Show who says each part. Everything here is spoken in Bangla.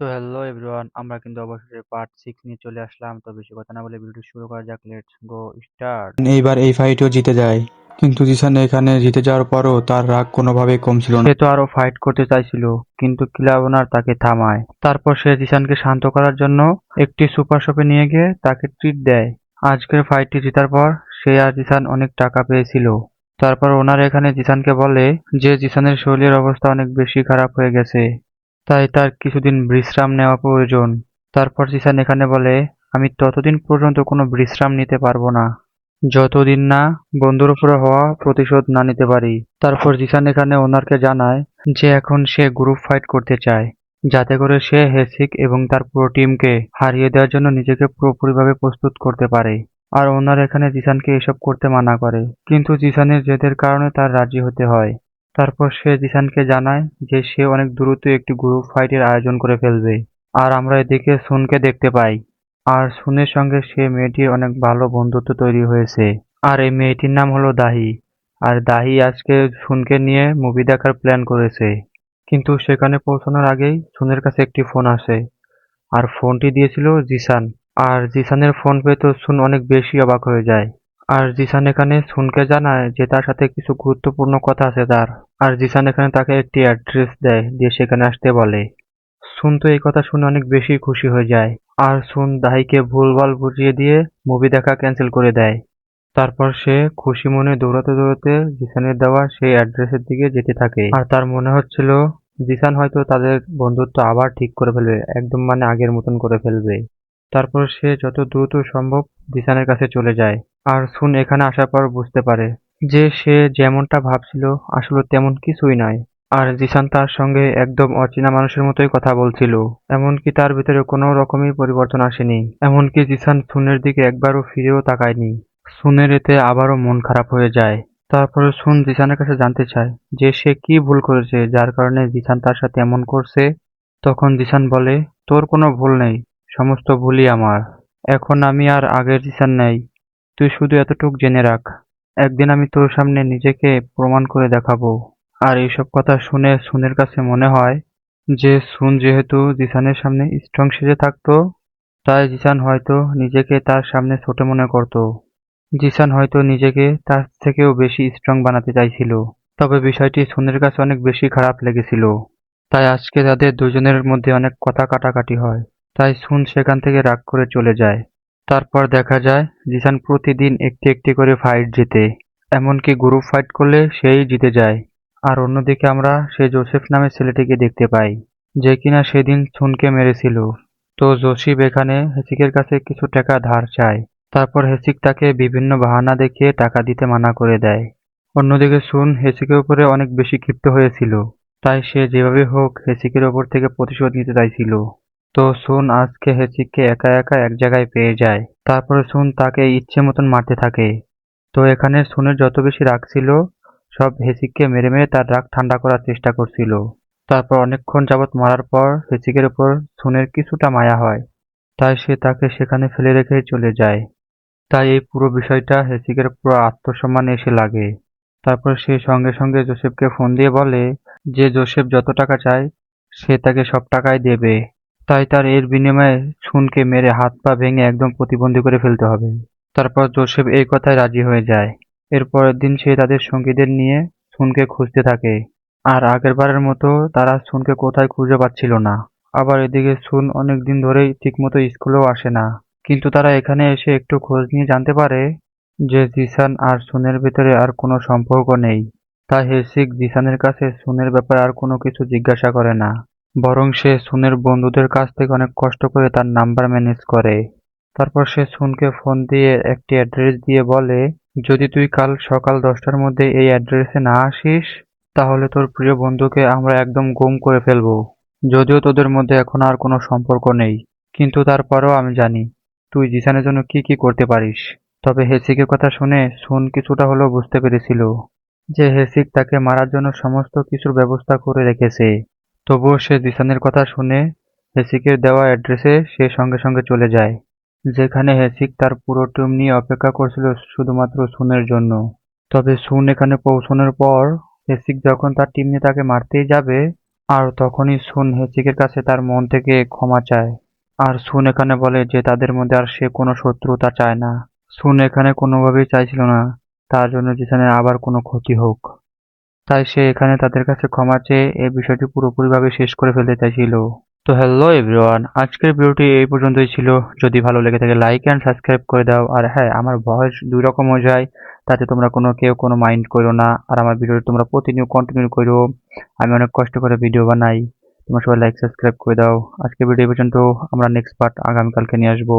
Speaker 1: তো হ্যালো এভরিওয়ান আমরা কিন্তু অবশেষে পার্ট সিক্স নিয়ে চলে আসলাম। তো বেশি কথা না বলে ভিডিওটি শুরু করা যাক লেটস গো স্টার্ট
Speaker 2: এইবার এই ফাইটও জিতে যায়। কিন্তু জিসান এখানে জিতে যাওয়ার পরও তার রাগ কোনোভাবেই কম ছিল না।
Speaker 1: সে তো আরও ফাইট করতে চাইছিল কিন্তু কিলাবনার তাকে থামায়। তারপর সে জিসানকে শান্ত করার জন্য একটি সুপার শপে নিয়ে গিয়ে তাকে ট্রিট দেয়। আজকের ফাইটটি জেতার পর সে আর জিসান অনেক টাকা পেয়েছিল। তারপর ওনার এখানে জিসানকে বলে যে জিসানের শরীরের অবস্থা অনেক বেশি খারাপ হয়ে গেছে। তাই তার কিছুদিন বিশ্রাম নেওয়া প্রয়োজন। তারপর জিসান এখানে বলে, আমি ততদিন পর্যন্ত কোনো বিশ্রাম নিতে পারব না। যতদিন না বন্ধুর উপরে হওয়া প্রতিশোধ না নিতে পারি। তারপর জিসান এখানে ওনারকে জানায় যে এখন সে গ্রুপ ফাইট করতে চায়। যাতে করে সে হেসিক এবং তার পুরো টিমকে হারিয়ে দেওয়ার জন্য নিজেকে পুরোপুরিভাবে প্রস্তুত করতে পারে। আর ওনার এখানে জিসানকে এসব করতে মানা করে। কিন্তু জিসানের জেদের কারণে তার রাজি হতে হয়। তারপর সে জিসানকে জানায় যে সে অনেক দ্রুত একটি গ্রুপ ফাইটের আয়োজন করে ফেলবে। আর আমরা এদিকে সুনকে দেখতে পাই। আর সুনের সঙ্গে সে মেয়েটির অনেক ভালো বন্ধুত্ব তৈরি হয়েছে। আর এই মেয়েটির নাম হলো দাহি। আর দাহি আজকে সুনকে নিয়ে মুভি দেখার প্ল্যান করেছে। কিন্তু সেখানে পৌঁছানোর আগেই সুনের কাছে একটি ফোন আসে। আর ফোনটি দিয়েছিল জিসান। আর জিসানের ফোন পেয়ে তো সুন অনেক বেশি অবাক হয়ে যায়। আর জিসান এখানে সুনকে জানায় যে তার সাথে কিছু গুরুত্বপূর্ণ কথা আছে তার। আর জিসান এখানে তাকে একটি অ্যাড্রেস দেয়, দিয়ে সেখানে আসতে বলে। সুন তো, এই কথা শুনে অনেক বেশি খুশি হয়ে যায়। আর সুন দাহিকে ভুলভাল বুঝিয়ে দিয়ে মুভি দেখা ক্যান্সেল করে দেয়। তারপর সে খুশি মনে দৌড়াতে দৌড়াতে জিসানের দেওয়া সেই অ্যাড্রেসের দিকে যেতে থাকে। আর তার মনে হচ্ছিল, জিসান হয়তো তাদের বন্ধুত্ব আবার ঠিক করে ফেলবে, একদম মানে আগের মতন করে ফেলবে। তারপর সে যত দ্রুত সম্ভব জিসানের কাছে চলে যায়। আর সুন এখানে আসার পর বুঝতে পারে যে সে যেমনটা ভাবছিল, আসলে তেমন কিছুই নয় আর জিসান তার সঙ্গে একদম অচেনা মানুষের মতোই কথা বলছিল, এমনকি তার ভিতরে কোনো রকমই পরিবর্তন আসেনি। এমনকি জিসান সুনের দিকে একবারও ফিরেও তাকায়নি। সুনের এতে আবারও মন খারাপ হয়ে যায়। তারপরে সুন জিসানের কাছে জানতে চায় যে সে কি ভুল করেছে, যার কারণে জিসান তার সাথে এমন করছে। তখন জিসান বলে, তোর কোনো ভুল নেই। সমস্ত ভুলই আমার। এখন আমি আর আগের জিসান নেই। তুই শুধু এতটুক জেনে রাখ। একদিন আমি তোর সামনে নিজেকে প্রমাণ করে দেখাবো। আর এইসব কথা শুনে সুনের কাছে মনে হয় যে সুন যেহেতু জিসানের সামনে স্ট্রং সেজে থাকতো, তাই জিসান হয়তো নিজেকে তার সামনে ছোট মনে করত। জিসান হয়তো নিজেকে তার থেকেও বেশি স্ট্রং বানাতে চাইছিল। তবে বিষয়টি সুনের কাছে অনেক বেশি খারাপ লেগেছিল। তাই আজকে তাদের দুজনের মধ্যে অনেক কথা কাটাকাটি হয়। তাই সুন সেখান থেকে রাগ করে চলে যায়। তারপর দেখা যায়, জিসান প্রতিদিন একটি একটি করে ফাইট জিতে। এমনকি গ্রুপ ফাইট করলে সেই জিতে যায়। আর অন্যদিকে আমরা সেই জোসেফ নামে ছেলেটিকে দেখতে পাই, যে কিনা সেদিন সুনকে মেরেছিল। তো জোসিফ এখানে হেসিকের কাছে কিছু টাকা ধার চায়। তারপর হেসিক তাকে বিভিন্ন বাহানা দেখিয়ে টাকা দিতে মানা করে দেয়। অন্যদিকে সুন হেসিকের উপরে অনেক বেশি ক্ষিপ্ত হয়েছিল। তাই সে যেভাবে হোক হেসিকের ওপর থেকে প্রতিশোধ নিতে চাইছিল। তো সুন আজকে হেসিককে একা একা এক জায়গায় পেয়ে যায়। তারপরে সুন তাকে ইচ্ছে মতন মারতে থাকে। তো এখানে সুনের যত বেশি রাগ ছিল, সব হেসিককে মেরে মেরে তার রাগ ঠান্ডা করার চেষ্টা করছিল। তারপর অনেকক্ষণ যাবৎ মারার পর হেসিকের উপর সুনের কিছুটা মায়া হয়। তাই সে তাকে সেখানে ফেলে রেখে চলে যায়। তাই এই পুরো বিষয়টা হেসিকের পুরো আত্মসম্মানে এসে লাগে। তারপর সে সঙ্গে সঙ্গে জোসেফকে ফোন দিয়ে বলে যে, জোসেফ যত টাকা চায়, সে তাকে সব টাকাই দেবে। তাই তার এর বিনিময়ে সুনকে মেরে হাত পা ভেঙে একদম প্রতিবন্ধী করে ফেলতে হবে। তারপর জোসেফ এই কথায় রাজি হয়ে যায়। এর পরের দিন সে তাদের সঙ্গীদের নিয়ে সুনকে খুঁজতে থাকে। আর আগেরবারের মতো তারা সুনকে কোথায় খুঁজে পাচ্ছিল না। আবার এদিকে সুন অনেক দিন ধরেই ঠিকমতো স্কুলেও আসে না। কিন্তু তারা এখানে এসে একটু খোঁজ নিয়ে জানতে পারে যে জিসান আর সুনের ভিতরে আর কোনো সম্পর্ক নেই। তাই হেসিক জিসানের কাছে সুনের ব্যাপারে আর কোনো কিছু জিজ্ঞাসা করে না। বরং সে সুনের বন্ধুদের কাছ থেকে অনেক কষ্ট করে তার নাম্বার ম্যানেজ করে। তারপর সে সুনকে ফোন দিয়ে একটি অ্যাড্রেস দিয়ে বলে, যদি তুই কাল সকাল দশটার মধ্যে এই অ্যাড্রেসে না আসিস, তাহলে তোর প্রিয় বন্ধুকে আমরা একদম গুম করে ফেলব। যদিও তোদের মধ্যে এখন আর কোনো সম্পর্ক নেই, কিন্তু তারপরেও আমি জানি, তুই জিসানের জন্য কি কি করতে পারিস তবে হেসিকের কথা শুনে সুন কিছুটা হলেও বুঝতে পেরেছিল যে হেসিক তাকে মারার জন্য সমস্ত কিছুর ব্যবস্থা করে রেখেছে। তবুও সে জিসানের কথা শুনে হেসিকের দেওয়া অ্যাড্রেসে সে সঙ্গে সঙ্গে চলে যায়, যেখানে হেসিক তার পুরো টিম নিয়ে অপেক্ষা করছিল শুধুমাত্র সুনের জন্য। তবে সুন এখানে পৌঁছানোর পর হেসিক যখন তার টিম নিয়ে তাকে মারতেই যাবে, আর তখনই সুন হেচিকের কাছে তার মন থেকে ক্ষমা চায়। আর সুন এখানে বলে যে তাদের মধ্যে আর সে কোনো শত্রুতা চায় না। সুন এখানে কোনোভাবেই চাইছিল না, তার জন্য জিসানের আবার কোনো ক্ষতি হোক। তাই সে এখানে তাদের কাছে ক্ষমা চেয়ে এই বিষয়টি পুরোপুরিভাবে শেষ করে ফেলতে চাইছিল। তো হ্যালো এভরিওয়ান আজকের ভিডিওটি এই পর্যন্তই ছিল। যদি ভালো লেগে থাকে লাইক অ্যান্ড সাবস্ক্রাইব করে দাও। আর হ্যাঁ আমার ভয়েস দুই রকম হয়ে যায়, তাতে তোমরা কোনো কেউ কোনো মাইন্ড করো না। আর আমার ভিডিওটি তোমরা প্রতিনিয়ত কন্টিনিউ করো। আমি অনেক কষ্ট করে ভিডিও বানাই। তোমরা সবাই লাইক সাবস্ক্রাইব করে দাও। আজকে ভিডিও এই পর্যন্ত। আমরা নেক্সট পার্ট আগামীকালকে নিয়ে আসব।